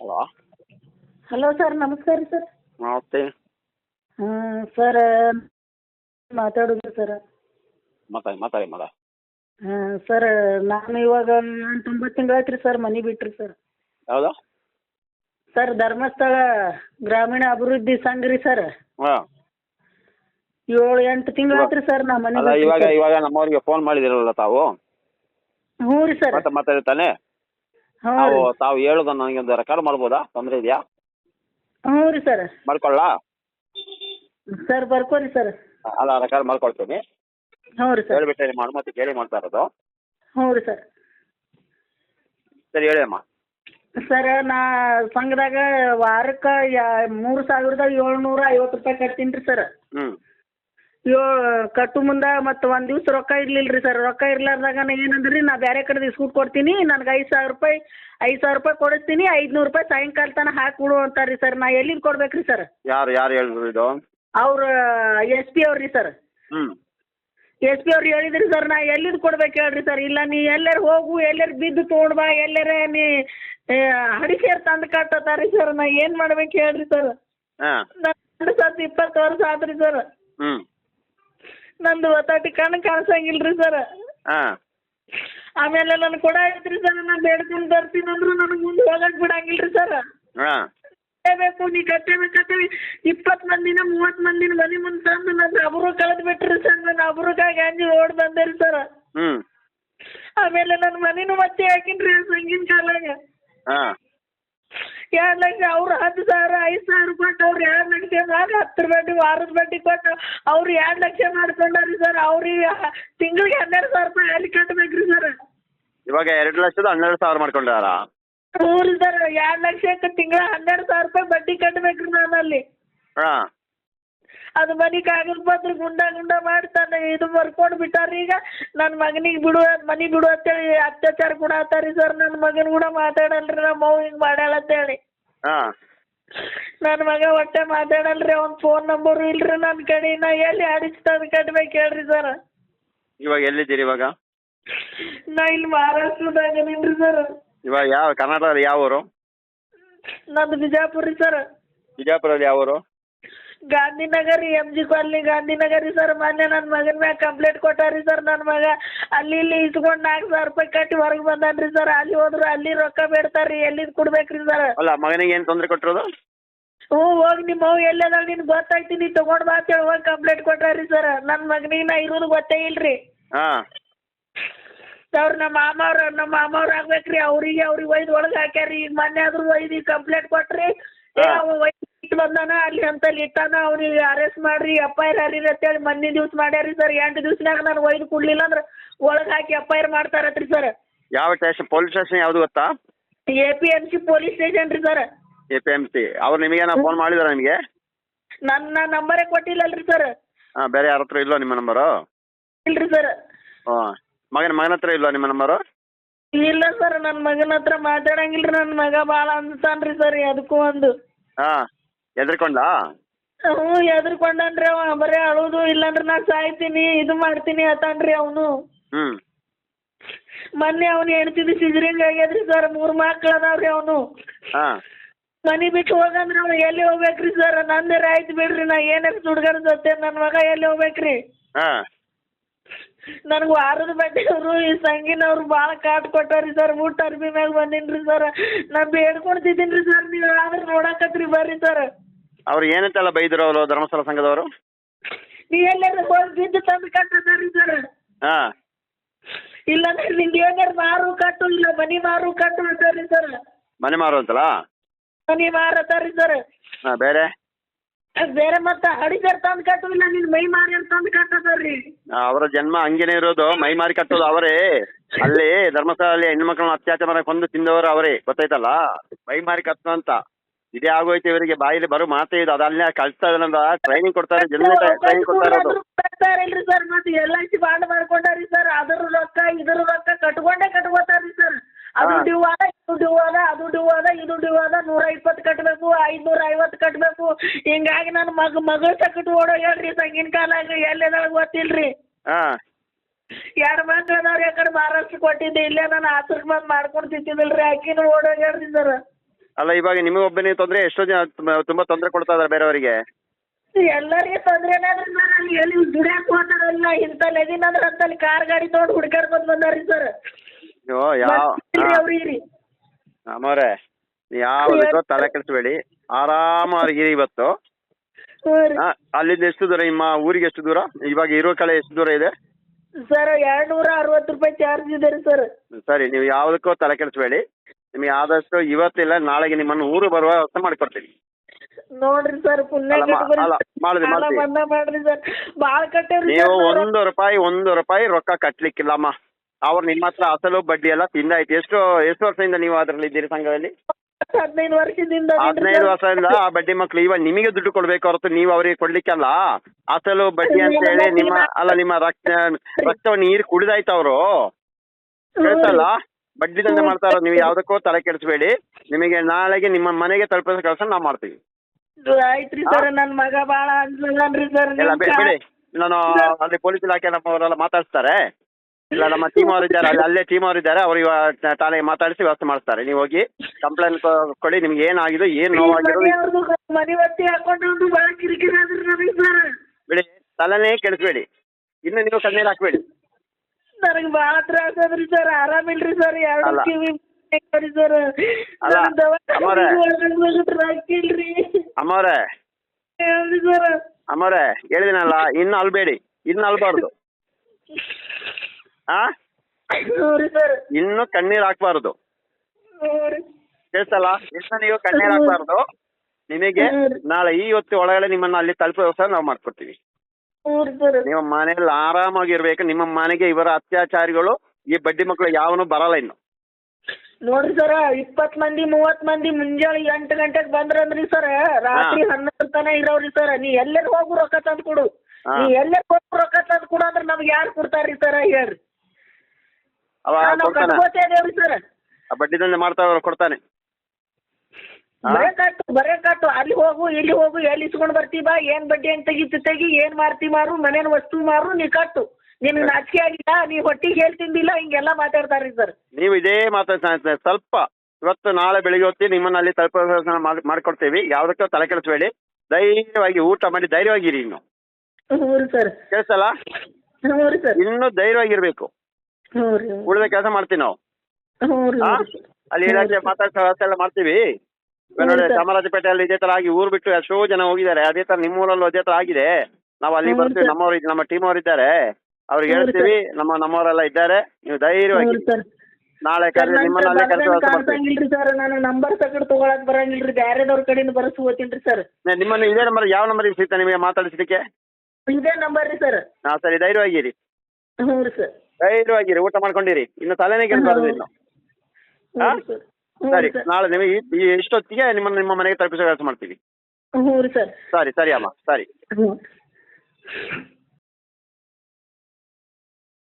Hello. Hello sir ನಮಸ್ಕಾರ ರೀ sir. ನಮಸ್ತೆ. ಹಾಂ ಸರ್ ಮಾತಾಡೋದು ಸರ್. ಮಾತಾಡಿ ಮಾತಾಡಿ ಮಗ. ಹಾಂ ಸರ್ ನಾನು ಇವಾಗ ತೊಂಬತ್ತು ತಿಂಗಳಾಯ್ತು ರೀ ಸರ್ ಮನೆ ಬಿಟ್ರಿ ಸರ್. ಹೌದಾ ಸರ್ ಧರ್ಮಸ್ಥಳ ಗ್ರಾಮೀಣ ಅಭಿವೃದ್ಧಿ ಸಂಘ ರೀ ಸರ್. ಹಾಂ. ಏಳು ಎಂಟು ತಿಂಗಳಾಯ್ತು ರೀ ಸರ್ ನಾ ಮನೆ ಅಲ್ಲ ಇವಾಗ ಇವಾಗ ನಮ್ಮವ್ರಿಗೆ ಫೋನ್ ಮಾಡಿದಿರಲ್ಲ ತಾವು? ಹ್ಞೂ ರೀ ಸರ್. ಮತ್ತೆ ಹ್ಞೂ ತಾವು ರೀ. ತಾವು ಹೇಳೋದನ್ನ ನನಗೆ ಒಂದು ರೆಕಾರ್ಡ್ ಮಾಡ್ಬೋದಾ? ತೊಂದರೆ ಇದೆಯಾ? ಹ್ಞೂ ರೀ ಸರ್. ಮಾಡ್ಕೊಳ್ಳಾ ಸರ್ ಬರ್ಕೋರಿ ಸರ್. ಅಲ್ಲ ರೆಕಾರ್ಡ್ ಮಾಡ್ಕೊಳ್ತೀನಿ. ಹ್ಞೂ ರೀ ಸರ್. ಹೇಳ್ಬಿಟ್ಟೆ ನಿಮ್ಮ ಅನುಮತಿ ಕೇಳಿ ಮಾಡ್ತಾ ಇರೋದು. ಹ್ಞೂ ರೀ ಸರ್. ಸರಿ ಹೇಳಿ ಅಮ್ಮ. ಸರ್ ನಾ ಸಂಘದಾಗ ವಾರಕ್ಕೆ ಯಾ ಮೂರು ಸಾವಿರದ ಏಳ್ನೂರ ಐವತ್ತು ರೂಪಾಯಿ ಕಟ್ತೀನಿ ರೀ ಸರ್. ಹ್ಞೂ ಯೋ ಕಟ್ಟು ಮುಂದೆ ಮತ್ತು ಒಂದು ದಿವ್ಸ ರೊಕ್ಕ ಇರ್ಲಿಲ್ರಿ ರೀ ಸರ್ ರೊಕ್ಕ ಇರ್ಲಾರ್ದಾಗ ನಾ ಏನಂದ್ರಿ ರೀ ನಾ ಬ್ಯಾರೆ ಕಡೆ ಇಸ್ಕೂಟ್ ಕೊಡ್ತೀನಿ ನನಗೆ ಐದು ಸಾವಿರ ರೂಪಾಯಿ ಐದು ಸಾವಿರ ರೂಪಾಯಿ ಕೊಡಿಸ್ತೀನಿ ಐದುನೂರು ರೂಪಾಯಿ ಸಾಯಂಕಾಲ ತನಕ ಹಾಕ್ಬಿಡು ಅಂತಾರೆ ರೀ ಸರ್ ನಾ ಎಲ್ಲಿಂದ ಕೊಡ್ಬೇಕ್ರಿ ಸರ್ ಯಾರು ಯಾರು ಹೇಳಿದ್ರು ಇದು? ಅವ್ರು ಎಸ್ ಪಿ ಅವ್ರು ರೀ ಸರ್ ಹ್ಞೂ ಎಸ್ ಪಿ ಅವ್ರು ಹೇಳಿದ್ರಿ ಸರ್ ನಾ ಎಲ್ಲಿದ್ ಕೊಡ್ಬೇಕು ಹೇಳ್ರಿ ಸರ್ ಇಲ್ಲ ನೀ ಎಲ್ಲಾರ್ ಹೋಗು ಎಲ್ಲಾರ್ ಬಿದ್ದು ತೊಗೊಂಡು ಬಾ ಎಲ್ಲಾರ ನೀ ಹಡಿಸೇರ್ ತಂದು ಕಟ್ಟತಾರಿ ಸರ್ ನಾ ಏನು ಮಾಡ್ಬೇಕು ಹೇಳ್ರಿ ಸರ್ ಹಾಂ. ಇಪ್ಪತ್ತು ವರ್ಷ ಆತ್ರಿ ಸರ್ ಹ್ಞೂ ನಂದು ಒತ್ತಾಟಿ ಕಣ್ಣು ಕಾಣಿಸಂಗಿಲ್ರಿ ಸರ್ ಹಾಂ. ಆಮೇಲೆ ನನ್ ಕೊಡ ಐತ್ರಿ ಸರ್ ನಾನು ಬೇಡ್ಕೊಂಡು ಬರ್ತೀನಿ ಅಂದ್ರು ನನಗೆ ಮುಂದೆ ಹೋಗಕ್ ಬಿಡಂಗಿಲ್ರಿ ಸರ್ ಹಾಂ. ನೀ ಕಟ್ಟೇಬೇಕು ಕಟ್ಟೇವಿ ಇಪ್ಪತ್ ಮಂದಿನ ಮೂವತ್ ಮಂದಿನ ಮನೆ ಮುಂದೆ ತಂದು ನನ್ನ ಅಬ್ರು ಕಳೆದ್ ಬಿಟ್ರಿ ಸರ್ ನನ್ನ ಅಬ್ರುಗಾಗಿ ಅಂಜಿ ಓಡ್ ಬಂದೇರಿ ಸರ್ ಹ್ಞೂ ಆಮೇಲೆ ನನ್ನ ಮನೇನು ಮತ್ತೆ ಹಾಕಿನ್ರಿ ಸಂಗಿನ ಕಾಲಾಗ. ಹಾಂ. ಎರಡು ಲಕ್ಷ ಅವ್ರು ಹತ್ತು ಸಾವಿರ ಐದು ಸಾವಿರ ಕೊಟ್ಟು ಅವ್ರು ಎರಡು ಲಕ್ಷ ಮಾಡಿ ಹತ್ತು ಬಡ್ಡಿ ವಾರದ ಬಡ್ಡಿ ಕೊಟ್ಟು ಅವ್ರು ಎರಡು ಲಕ್ಷ ಮಾಡ್ಕೊಂಡಾರಿ ಸರ್ ಅವ್ರಿಗೆ ತಿಂಗಳಿಗೆ ಹನ್ನೆರಡು ಸಾವಿರ ರೂಪಾಯಿ ಅಲ್ಲಿ ಕಟ್ಬೇಕ್ರಿ ಸರ್ ಇವಾಗ ಎರಡು ಲಕ್ಷದ ಹನ್ನೆರಡು ಸಾವಿರ ಮಾಡ್ಕೊಂಡಾರ ಹ್ಞೂ ರೀ ಸರ್ ಎರಡು ಲಕ್ಷಕ್ಕೆ ತಿಂಗಳ ಹನ್ನೆರಡು ಸಾವಿರ ರೂಪಾಯಿ ಬಡ್ಡಿ ಕಟ್ಬೇಕ್ರಿ ನಾನು ಅಲ್ಲಿ ಹಾಂ. ಅದು ಮನೆ ಕಾಗದ ಪತ್ರ ಗುಂಡ ಗುಂಡ ಮಾಡ್ತಾನೆ ಇದು ಬರ್ಕೊಂಡು ಬಿಟ್ಟಾರ. ಈಗ ನನ್ನ ಮಗನಿಗೆ ಬಿಡು ಮನೆ ಬಿಡು ಅಂತೇಳಿ ಅತ್ಯಾಚಾರ ಕೂಡ ಆತಾರಿ ಸರ್ ನನ್ನ ಮಗನ ಕೂಡ ಮಾತಾಡಲ್ರಿ ನಮ್ಮ ಅವ್ವ ಹಿಂಗೆ ಮಾಡ್ಯಾಳ ಅಂತೇಳಿ. ಹಾಂ. ನನ್ನ ಮಗ ಒಟ್ಟೆ ಮಾತಾಡಲ್ರಿ ಅವ್ನ ಫೋನ್ ನಂಬರ್ ಇಲ್ರಿ ನನ್ನ ಕಡೆ. ನಾ ಎಲ್ಲಿ ಅಡಿಸಿ ತಂದು ಕಟ್ಬೇಕು ಹೇಳ್ರಿ ಸರ್ ಇವಾಗ ಎಲ್ಲಿದ್ದೀರಿ ಇವಾಗ? ನಾ ಇಲ್ಲಿ ಮಹಾರಾಷ್ಟ್ರದಾಗ ನಿನ್ರಿ ಸರ್ ಇವಾಗ ಯಾವ ಕರ್ನಾಟಕದಲ್ಲಿ ಯಾವ ಊರು? ನಂದು ಬಿಜಾಪುರ ರೀ ಸರ್ ಬಿಜಾಪುರಲ್ಲಿ ಯಾವ ಊರು? ಗಾಂಧಿನಗರ್ ರೀ ಎಂ ಜಿ ಕಾಲನಿ ಗಾಂಧಿನಗರ್ ರೀ ಸರ್. ಮೊನ್ನೆ ನನ್ನ ಮಗನ ಮ್ಯಾಗ ಕಂಪ್ಲೇಂಟ್ ಕೊಟ್ಟಾರಿ ಸರ್ ನನ್ನ ಮಗ. ಅಲ್ಲಿ ಇಲ್ಲಿ ಇಸ್ಕೊಂಡು ನಾಲ್ಕು ಸಾವಿರ ರೂಪಾಯಿ ಕಟ್ಟಿ ಹೊರಗೆ ಬಂದಾನ್ರಿ ಸರ್. ಅಲ್ಲಿ ಹೋದ್ರು ಅಲ್ಲಿ ರೊಕ್ಕ ಬೇಡ್ತಾರ್ರಿ ಎಲ್ಲಿಂದ ಕೊಡ್ಬೇಕ್ರಿ ಸರ್? ಅಲ್ಲ ಮಗನಿಗೆ ಏನು ತೊಂದರೆ ಕೊಟ್ಟಿರೋದು? ಹ್ಞೂ ಹೋಗಿ ನಿಮ್ಮ ಅವ್ವ ಎಲ್ಲದಾಳ ನಿನ್ ಗೊತ್ತಾಯ್ತಿ ನೀ ತಗೊಂಡ್ ಬಾ ಅಂತೇಳಿ ಹೋಗಿ ಕಂಪ್ಲೇಂಟ್ ಕೊಟ್ಟಾರಿ ಸರ್. ನನ್ನ ಮಗನಿಗೆ ನಾ ಇರೋದು ಗೊತ್ತೇ ಇಲ್ರಿ. ಹಾಂ. ಅವ್ರು ನಮ್ಮ ಮಾಮವ್ರ ನಮ್ಮ ಮಾಮವ್ರು ಆಗ್ಬೇಕ್ರಿ ಅವ್ರಿಗೆ ಅವ್ರಿಗೆ ಒಯ್ದು ಒಳಗೆ ಹಾಕ್ಯಾರಿ ಈಗ ಮೊನ್ನೆ ಆದ್ರೂ ಒಯ್ದು ಕಂಪ್ಲೇಂಟ್ ಕೊಟ್ರಿ. ಏ. ಅವ ಒಯ್ದು ಇಟ್ಟು ಬಂದಾನ ಅಲ್ಲಿ ಅಂತಲ್ಲಿ ಇಟ್ಟಾನ ಅವ್ರಿಗೆ ಅರೆಸ್ಟ್ ಮಾಡ್ರಿ ಎಫ್ ಐ ಆರ್ ಹರೀರಿ ಅಂತೇಳಿ ಮೊನ್ನೆ ದಿವ್ಸ ಮಾಡ್ಯಾರಿ ಸರ್ ಎಂಟು ದಿವ್ಸನಾಗ ನಾನು ಒಯ್ದು ಕೊಡ್ಲಿಲ್ಲ ಅಂದ್ರೆ ಒಳಗೆ ಹಾಕಿ ಎಫ್ ಐ ಆರ್ ಮಾಡ್ತಾರತ್ರಿ ಸರ್ ಯಾವ ಸ್ಟೇಷನ್ ಪೊಲೀಸ್ ಸ್ಟೇಷನ್ ಯಾವ್ದು ಗೊತ್ತಾ? A P M C police station ರೀ sir A P M C ಅವ್ರು ನಿಮಗೆ ನಾ ಫೋನ್ ಮಾಡಿದಾರ ನಿಮಗೆ? ನನ್ನ ನಂಬರೇ ಕೊಟ್ಟಿಲ್ಲಲ್ರಿ ಸರ್ ಹಾಂ ಬೇರೆ ಯಾರ ಹತ್ರ ಇಲ್ಲೋ ನಿಮ್ಮ ನಂಬರು? ಇಲ್ರಿ ಸರ್ ಹಾಂ ಮಗನ ಮಗನ ಹತ್ರ ಇಲ್ಲೋ ನಿಮ್ಮ ನಂಬರು? ಇಲ್ಲ ಸರ್ ನನ್ನ ಮಗನ ಹತ್ರ ಮಾತಾಡಂಗಿಲ್ರಿ ನನ್ನ ಮಗ ಭಾಳ ಅಂತಾನ್ರಿ ಸರ್ ಅದಕ್ಕೂ ಒಂದು ಹಾಂ. ಎದ್ರಿಕೊಂಡ ಹ್ಞೂ ಎದ್ರಕೊಂಡನ್ರಿ ಅವ. ಬರೀ ಅಳುದು ಇಲ್ಲಾಂದ್ರೆ ನಾ ಸಾಯ್ತೀನಿ ಇದು ಮಾಡ್ತೀನಿ ಅತಾನ್ರಿ ಅವನು. ಹ್ಮ್. ಮೊನ್ನೆ ಅವ್ನು ಹೆಣ್ತಿದ್ದು ಸಿಜರಿಂಗ್ ಆಗ್ಯದ್ರಿ ಸರ್ ಮೂರು ಮಕ್ಳು ಅದಾವ್ರಿ ಅವನು. ಹಾ. ಮನೆ ಬಿಟ್ಟು ಹೋಗಂದ್ರೆ ಅವ್ನು ಎಲ್ಲಿ ಹೋಗ್ಬೇಕ್ರಿ ಸರ್? ನಂದೇ ಆಯ್ತು ಬಿಡ್ರಿ ನಾ ಏನಾರ ಸುಡ್ಗಾಡ ಜೊತೆ ನನ್ನ ಮಗ ಎಲ್ಲಿ ಹೋಗ್ಬೇಕ್ರಿ? ಹಾಂ. ನನಗೆ ವಾರದ ಬಡ್ಡಿ ಅವರು ಈ ಸಂಗಿನವ್ರು ಭಾಳ ಕಾಟ್ ಕೊಟ್ಟಾರಿ ಸರ್ ಊಟ ಅರ್ಬಿ ಮ್ಯಾಗ ಬಂದೀನಿ ಸರ್ ನಾ ಬೇಡ್ಕೊಳ್ತಿದ್ದೀನಿ ರೀ ಸರ್ ನೀವು ಆದ್ರೆ ನೋಡಕತ್ರಿ ಬರ್ರಿ ಸರ್ ಅವ್ರು ಏನಂತೆಲ್ಲ ಬೈದ್ರು ಅವರು ಧರ್ಮಸ್ಥಳ ಸಂಘದವರು? ನೀ ಎಲ್ಲಾರು ಹೋಗಿ ಬಿದ್ದು ತಂದು ಕಟ್ಟತಾರಿ ಸರ್ ಹಾಂ. ಇಲ್ಲಾಂದ್ರೆ ನಿಂಗೆ ಏನಾರು ಮಾರು ಕಟ್ಟು ಇಲ್ಲ ಮನಿ ಮಾರು ಕಟ್ಟು ಅಂತಾರ್ರಿ ಸರ್ ಮನೆ ಮಾರು ಅಂತಲ್ಲ ಮನಿ ಮಾರತಾರಿ ಸರ್ ಹಾಂ ಬೇರೆ? ಬೇರೆ ಮತ್ತೆ ಹಡಿದರ್ ತಂದು ಕಟ್ಟು ಇಲ್ಲ ನಿನ್ ಮೈ ಮಾರಿ ಅಂತ ತಂದು ಕಟ್ಟತಾರ್ರಿ ಆ, ಅವರ ಜನ್ಮ ಹಂಗೇನೆ ಇರೋದು ಮೈ ಮಾರಿ ಕಟ್ಟೋದು ಅವರೇ. ಅಲ್ಲಿ ಧರ್ಮಸ್ಥಳದಲ್ಲಿ ಹೆಣ್ಮಕ್ಳನ್ನ ಅತ್ಯಾಚಾರ ಕೊಂದು ತಿಂದವರು ಅವರೇ ಗೊತ್ತಾಯ್ತಲ್ಲ? ಮೈ ಮಾರಿ ಕಟ್ಟು ಅಂತ. ಇದೇ ಆಗೋಯ್ತು ಇವರಿಗೆ ಬಾಯಲ್ಲಿ ಬರೋ ಮಾತೇ ಇದು ಅದು ಅಲ್ಲೇ ಕಳ್ಸ್ತಾ ಇದ್ದಾನಂದ ಟ್ರೈನಿಂಗ್ ಕೊಡ್ತಾರೆ ಜನ ಟ್ರೈನಿಂಗ್ ಕೊಡ್ತಾ ಇರೋದು. ಕಟ್ತಾರಿಲ್ರಿ ಸರ್ ಮತ್ತೆ ಎಲ್ ಐ ಸಿ ಬಾಂಡ್ ಮಾಡ್ಕೊಂಡಾರಿ ಸರ್ ಅದ್ರ ರೊಕ್ಕ ಇದ್ರ ರೊಕ್ಕ ಕಟ್ಕೊಂಡೇ ಕಟ್ಕೋತಾರ್ರಿ ಸರ್. ಅದು ನೀವು ಡ್ಯೂ ಅದ ಅದು ಡ್ಯೂ ಅದ ಇದು ಡ್ಯೂ ಅದ ನೂರ ಇಪ್ಪತ್ತು ಕಟ್ಟಬೇಕು ಐದ್ನೂರ ಐವತ್ತು ಕಟ್ಟಬೇಕು ಹಿಂಗಾಗಿ ನನ್ನ ಮಗ ಮಗಳ ಸಕಟ್ ಹೇಳ್ರಿ ಸಂಗಿನ ಕಾಲಾಗ ಎಲ್ಲಿದಾಳ ಗೊತ್ತಿಲ್ರಿ? ಹಾಂ. ಎರಡು ಮಂದಿ ಅದಾವ್ರಿ ಆ ಕಡೆ ಮಹಾರಾಷ್ಟ್ರ ಕೊಟ್ಟಿದ್ದೆ ಇಲ್ಲೇ ನಾನು ಆಶ್ರಮ ಬಂದು ಮಾಡ್ಕೊಂಡು ತಿಂತಿದ್ದಿಲ್ರಿ ಆಕಿನೂ ಹೇಳ್ರಿ ಸರ್ ಅಲ್ಲ ಇವಾಗ ನಿಮಗೊಬ್ಬನಿಗೆ ತೊಂದರೆ ಎಷ್ಟೋ ಜನ ತುಂಬ- ತುಂಬಾ ತೊಂದರೆ ಕೊಡ್ತಾ ಇದಾರೆ ಬೇರೆಯವರಿಗೆ. ಎಲ್ಲರಿಗೆ ತೊಂದ್ರೆ ಅದ್ರಿ ಸರ್ ಅಲ್ಲಿ ಎಲ್ಲಿ ದುಡಿಯಾಕ ಇಂಥಲ್ಲಿ ಇಂತಲ್ಲಿ ಎದಿನಂದ್ರ ಅಂತಲ್ಲಿ ಕಾರ್ ಗಾಡಿ ತೊಗೊಂಡು ಹುಡ್ಕಾಡ್ಕೊಂಡ್ ಬಂದಾರ್ರಿ ಸರ್. ಅವ್ರಿ ಯಾವ ಅಮ್ಮವ್ರೆ ಯಾವುದಕ್ಕೂ ತಲೆ ಕೆಡಿಸ್ಬೇಡಿ. ಆರಾಮಾಗಿರಿ ಇವತ್ತು. ಅಲ್ಲಿಂದ ಎಷ್ಟು ದೂರ? ನಿಮ್ಮ ಊರಿಗೆ ಎಷ್ಟು ದೂರ? ಇವಾಗ ಇರೋ ಕಡೆ ಎಷ್ಟು ದೂರ ಇದೆ? ಸರ್ ಎರಡು ನೂರ ಅರವತ್ತು ರೂಪಾಯಿ ಚಾರ್ಜ್ ಇದೆ ರೀ ಸರ್. ಸರಿ ನೀವು ಯಾವುದಕ್ಕೂ ತಲೆ ಕೆಡಿಸ್ಬೇಡಿ. ನಿಮಗೆ ಆದಷ್ಟು ಇವತ್ತಿಲ್ಲ ನಾಳೆಗೆ ನಿಮ್ಮನ್ನು ಊರು ಬರುವ ವ್ಯವಸ್ಥೆ ಮಾಡಿಕೊಡ್ತೀನಿ. ನೋಡ್ರಿ ಸರ್ ಪುಣ್ಯ ಅಲ್ಲ, ಮಾ- ಕಟ್ಕೊರಿ ಅಲ್ಲ, ಮಾಡಿದ್ವಿ, ಸಾಲ ಮಾಡ್ತೀವಿ. ಮಾಡ್ರಿ ಸರ್. ಕಟ್ಟೇವ್ರಿ ನೀವು ಒಂದು ರೂಪಾಯಿ ಒಂದು ರೂಪಾಯಿ ರೊಕ್ಕ ಕಟ್ಲಿಕ್ಕಿಲ್ಲಮ್ಮ. ಅವ್ರು ನಿಮ್ಮ ಹತ್ರ ಅಸಲು ಬಡ್ಡಿ ಎಲ್ಲ ತಿಂದಾಯ್ತು. ಎಷ್ಟು ಎಷ್ಟು ವರ್ಷದಿಂದ ನೀವು ಅದರಲ್ಲಿ ಇದ್ದೀರಿ ಸಂಘದಲ್ಲಿ? ಹದಿನೈದು ವರ್ಷದಿಂದ ಹದಿನೈದು. ವರ್ಷದಿಂದ ಆ ಬಡ್ಡಿ ಮಕ್ಳು ಇವಾಗ ನಿಮಗೆ ದುಡ್ಡು ಕೊಡ್ಬೇಕು ಹೊರತು ನೀವು ಅವರಿಗೆ ಕೊಡ್ಲಿಕ್ಕಲ್ಲ. ಅಸಲು ಬಡ್ಡಿ ಅಂತ ಹೇಳಿ ನಿಮ್ಮ ಅಲ್ಲ ನಿಮ್ಮ ರಕ್ತ ರಕ್ತವನ್ನು ನೀರು ಕುಡಿದಾಯ್ತು ಅವರು. ಹೇಳ್ತಲ್ಲ ಬಡ್ಡಿ ದಂಧೆ ಮಾಡ್ತಾರ ನೀವು ಯಾವ್ದಕ್ಕೂ ತಲೆ ಕೆಡಿಸ್ಬೇಡಿ. ನಿಮಗೆ ನಾಳೆಗೆ ನಿಮ್ಮ ಮನೆಗೆ ತಲುಪಿಸೋ ಕೆಲಸ ನಾವು ಮಾಡ್ತೀವಿ. ಆಯ್ತ್ರಿ ಸರ್ ನನ್ ಮಗ ಬಾಳ ಅನ್ಸಲ್ಲನ್ರಿ ಸರ್ ಇಲ್ಲ ಬೇ- ನಾನು ಅಲ್ಲಿ ಪೊಲೀಸ್ ಇಲಾಖೆ ನಮ್ಮವರೆಲ್ಲ ಮಾತಾಡಿಸ್ತಾರೆ. ಇಲ್ಲ ನಮ್ಮ ಟೀಮ್ ಅವರು ಇದ್ದಾರೆ. ಅಲ್ಲಿ ಅಲ್ಲೇ ಟೀಮ್ ಅವರು ಇದ್ದಾರೆ. ಅವ್ರು ಇವಾಗ ಠಾಣೆಗೆ ಮಾತಾಡಿಸಿ ವ್ಯವಸ್ಥೆ ಮಾಡಿಸ್ತಾರೆ. ನೀವು ಹೋಗಿ ಕಂಪ್ಲೇಂಟ್ ಕೊಡಿ. ನಿಮ್ಗೆ ಏನಾಗಿದೆ ಏನು ನೋವಾಗಿರೋದು ಮನಿ ಒತ್ತಿ ಹಾಕೊಂಡು ಬಾಳ ಕಿರಿಕಿರಿ ಆದ್ರಿ ನನಗೆ ಸರ್ ಬಿಡಿ ತಲೆನೇ ಕೆಡಿಸ್ಬೇಡಿ. ಇನ್ನು ನೀವು ಕಣ್ಣೀರು ಹಾಕ್ಬೇಡಿ. ನನಗೆ ತ್ರಾಸ ಅದ್ರಿ ಸರ್. ಆರಾಮಿಲ್ರಿ ಸರ್. ಎರಡು. ಕಿವಿ ಸರ್. ಅಮ್ಮವ್ರೆ. ಅಮ್ಮವ್ರೆ ಹೇಳಿದಿನಲ್ಲ ಇನ್ನು ಅಲ್ಬೇಡಿ. ಇನ್ನು ಅಲ್ಬಾರ್ದು. ಆ? ಇನ್ನು ಕಣ್ಣೀರ್ ಹಾಕ್ಬಾರ್ದು. ಕೇಳ್ತಲ್ಲ? ಇನ್ನು ನೀವು ಕಣ್ಣೀರ್ ಹಾಕ್ಬಾರ್ದು. ನಿಮಗೆ ನಾಳೆ ಈ ಹೊತ್ತು ಒಳಗಡೆ ನಿಮ್ಮನ್ನ ಅಲ್ಲಿ ತಲುಪೋ ವ್ಯವಸ್ಥೆ ನಾವು ಮಾಡ್ಕೊಡ್ತೀವಿ. ನಿಮ್ಮ ಮನೆಯಲ್ಲಿ ಆರಾಮಾಗಿರ್ಬೇಕು. ನಿಮ್ಮ ಮನೆಗೆ ಇವರ ಅತ್ಯಾಚಾರಿಗಳು ಈ ಬಡ್ಡಿ ಮಕ್ಕಳು ಯಾವನು ಬರಲ್ಲ ಇನ್ನು. ನೋಡ್ರಿ ಸರ್ ಇಪ್ಪತ್ ಮಂದಿ ಮೂವತ್ ಮಂದಿ ಮುಂಜಾನೆ ಎಂಟು ಗಂಟೆಗೆ ಬಂದ್ರಂದ್ರಿ ಸರ್ ರಾತ್ರಿ ಹನ್ನೊಂದು ತನ ಇರೋರಿ ಸರ್. ನೀ ಎಲ್ಲರೂ ಹೋಗು ರೊಕ್ಕ ತಂದು ಕೊಡು ಹಾ. ನೀ ಎಲ್ಲೇ ಹೋಗು ರೊಕ್ಕ ತಂದು ಕೊಡು ಅಂದ್ರೆ ನಮ್ಗೆ ಯಾರು ಕೊಡ್ತಾರ್ರಿ ಸರ್ ಹೇಳ್ರಿ ಅವ ನಾವು ಕೊಡ್ತಾನೆ ಕಟ್ಕೋತಾ ಇದೇವ್ರಿ ಸರ್ ಬಡ್ಡಿ ಮಾಡ್ತಾ ಕೊಡ್ತಾನೆ. ಹಾ? ಬರೇ ಕಟ್ಟು ಬರೇ ಕಟ್ಟು ಅಲ್ಲಿ ಹೋಗು ಇಲ್ಲಿ ಹೋಗು ಎಲ್ಲಿ ಇಸ್ಕೊಂಡ್ ಬರ್ತಿ ಬಾ ಏನ್ ಬಡ್ಡಿ ಅಂತ ತೆಗಿತಿ ತೆಗಿ ಏನ್ ಮಾರ್ತಿ ಮಾರು ಮನೇನ್ ವಸ್ತು ಮಾರು ನೀ ಕಟ್ಟು. ನಿನ್ ನಾಚಿಕೆ ಆಗಿಲ್ಲ ನೀ ಹೊಟ್ಟಿಗೆ ಹೇಳ್ ತಿಂದಿಲ್ಲ ಹಿಂಗೆಲ್ಲ ಮಾತಾಡ್ತಾರ್ರಿ ಸರ್. ನೀವು ಇದೇ ಮಾತಾಡ್ತಾರೆ ಸ್ವಲ್ಪ ಇವತ್ತು ನಾಳೆ ಬೆಳಿಗ್ಗೆ ಹೊತ್ತಿ ನಿಮ್ಮನ್ನ ಅಲ್ಲಿ ತಲುಪ ಮಾಡ್ಕೊಡ್ತೀವಿ. ಯಾವ್ದಕ್ಕೂ ತಲೆ ಕೆಡಿಸ್ಬೇಡಿ. ಧೈರ್ಯವಾಗಿ ಊಟ ಮಾಡಿ ಧೈರ್ಯವಾಗಿರಿ ಇನ್ನು. ಹ್ಞೂ ರೀ ಸರ್. ಕೇಳಿಸಲ್ಲ ಹ್ಞೂ ರೀ ಸರ್. ಇನ್ನು ಧೈರ್ಯವಾಗಿರ್ಬೇಕು. ಹ್ಞೂ ರೀ. ಉಳಿದ ಕೆಲಸ ಮಾಡ್ತೀವಿ ನಾವು. ಅಲ್ಲಿ ಇಲಾಖೆ ಮಾತಾಡ್ತಾ ವ್ಯವಸ್ಥೆ ಎಲ್ಲ ಮಾಡ್ತೀವಿ? ಚಾಮರಾಜಪೇಟೆ ನೋಡಿ ಚಾಮರಾಜಪೇಟೆಯಲ್ಲಿ ಇದೇ ತರ ಆಗಿ ಊರ್ ಬಿಟ್ಟು ಎಷ್ಟೋ ಜನ ಹೋಗಿದ್ದಾರೆ. ಅದೇ ತರ ನಿಮ್ಮ ಊರಲ್ಲೂ ಅದೇ ತರ ಆಗಿದೆ. ನಾವು ಅಲ್ಲಿ ಬರ್ತೀವಿ ನಮ್ಮವ್ರ ನಮ್ಮ ಟೀಮ್ ಅವ್ರು ಇದ್ದಾರೆ. ಅವ್ರಿಗೆ ಹೇಳ್ತೀವಿ ನಮ್ಮ ನಮ್ಮವರೆಲ್ಲ ಇದ್ದಾರೆ. ನೀವು ಧೈರ್ಯವಾಗಿ ನಾಳೆ ಕರೆ ನಿಮ್ಮನ್ನ ಅಲ್ಲೇ ಕರೆಸಿ ವ್ಯವಸ್ಥೆ ಮಾಡ್ತೀವಿ ಕಾಣ್ಸಂಗಿಲ್ರಿ ಸರ್. ನಾನು ನಂಬರ್ ತಗೊಂಡು ತಗೊಳಕ್ ಬರಂಗಿಲ್ರಿ. ಬ್ಯಾರೆದವ್ರ ಕಡೆಯಿಂದ ಬರ್ಸಿ ಹೋಗ್ತೀನಿ ಸರ್. ನೆ- ನಿಮ್ಮನ್ನು ಇದೇ ನಂಬರ್ ಯಾವ ನಂಬರ್ ಸಿಗ್ತಾ ನಿಮಗೆ ಮಾತಾಡಿಸಲಿಕ್ಕೆ ಇದೇ ನಂಬರ್ ರೀ ಸರ್. ಹಾ ಸರಿ ಧೈರ್ಯವಾಗಿರಿ. ಹ್ಞೂ ರೀ ಸರ್. ಧೈರ್ಯವಾಗಿರಿ ಊಟ ಮಾಡ್ಕೊಂಡಿರಿ. ಇನ್ನು ತಲೆನೇ ಕೇಳ್ಬಾರ್ದು ಇನ್ನು. ಹಾ? ಸರ್. ನಾಳೆ ನಿಮಗೆ ಈ- ಈ ಎಷ್ಟೊತ್ತಿಗೆ ನಿಮ್ಮನ್ನು ನಿಮ್ಮ ಮನೆಗೆ ತಲುಪಿಸೋ ವ್ಯವಸ್ಥೆ ಮಾಡ್ತೀವಿ. ಹ್ಞೂ ರೀ ಸರ್. ಸರಿ ಸರಿ ಅಮ್ಮ. ಸರಿ. ಹ್ಞೂ.